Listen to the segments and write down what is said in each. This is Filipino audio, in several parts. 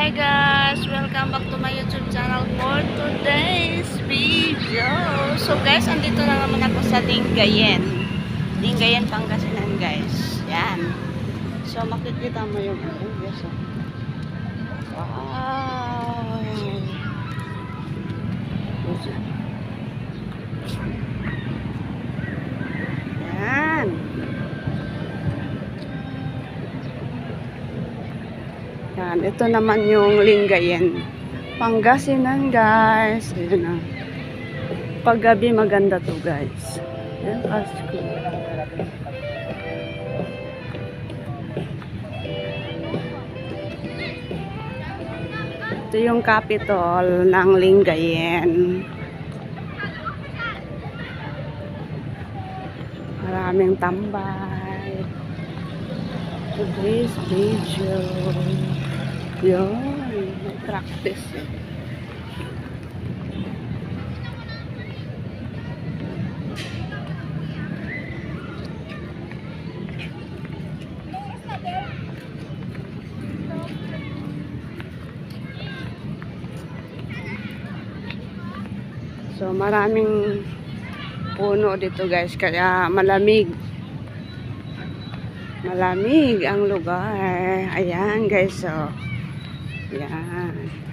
Hi guys! Welcome back to my YouTube channel for today's video. So guys, andito na naman ako sa Lingayen. Lingayen, Pangasinan guys. Yan. So makikita mo yung ano. Yes, oh. Wow! Yan. Yan, ito naman yung Lingayen. Pangasinan, guys. Ayan na. Paggabi maganda to, guys. Yan, Pasko. Ito yung capital ng Lingayen. Maraming tambay. Today's video. Yun, may practice. So maraming puno dito guys kaya malamig. Malamig ang lugar. Ayan guys so. Ayan.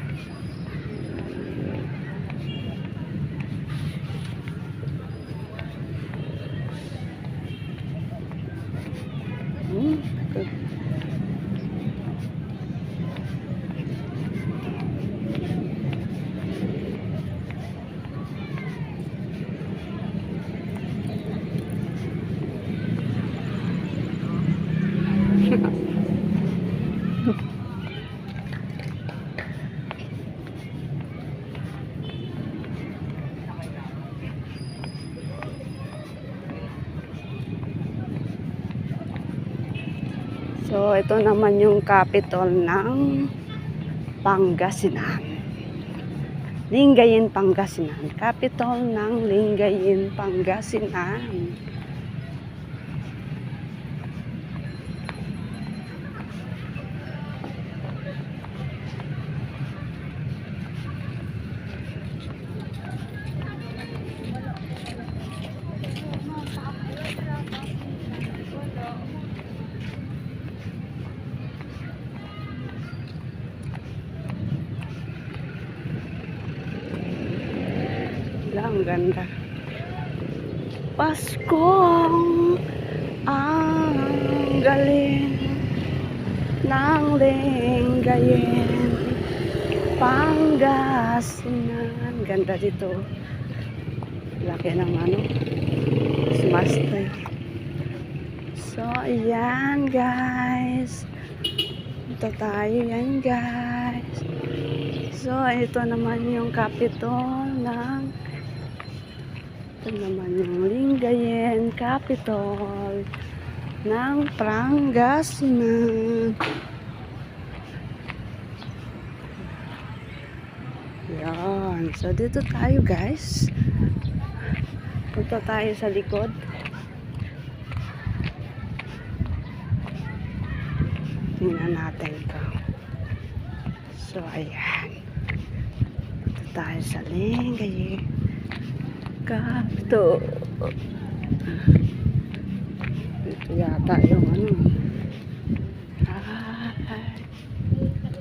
So, ito naman yung capital ng Pangasinan. Lingayen, Pangasinan. Capital ng Lingayen, Pangasinan. Wala, ang ganda. Paskong ang galing ng Lingayen Pangasinan. Ganda dito. Laki ng ano. Tree. So, ayan guys. Ito tayo yan guys. So, ito naman yung capital ng ito naman yung Lingayen capital ng Pangasinan. Yan. So, dito tayo guys. Punta tayo sa likod. Tingnan natin ito. So, ayan. Punta tayo sa Lingayen. Kapto. Ito yata yung ano. Ay.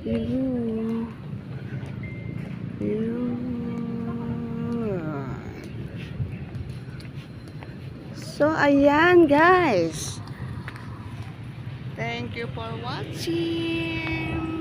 Yun. Yun. So, ayan guys. Thank you for watching.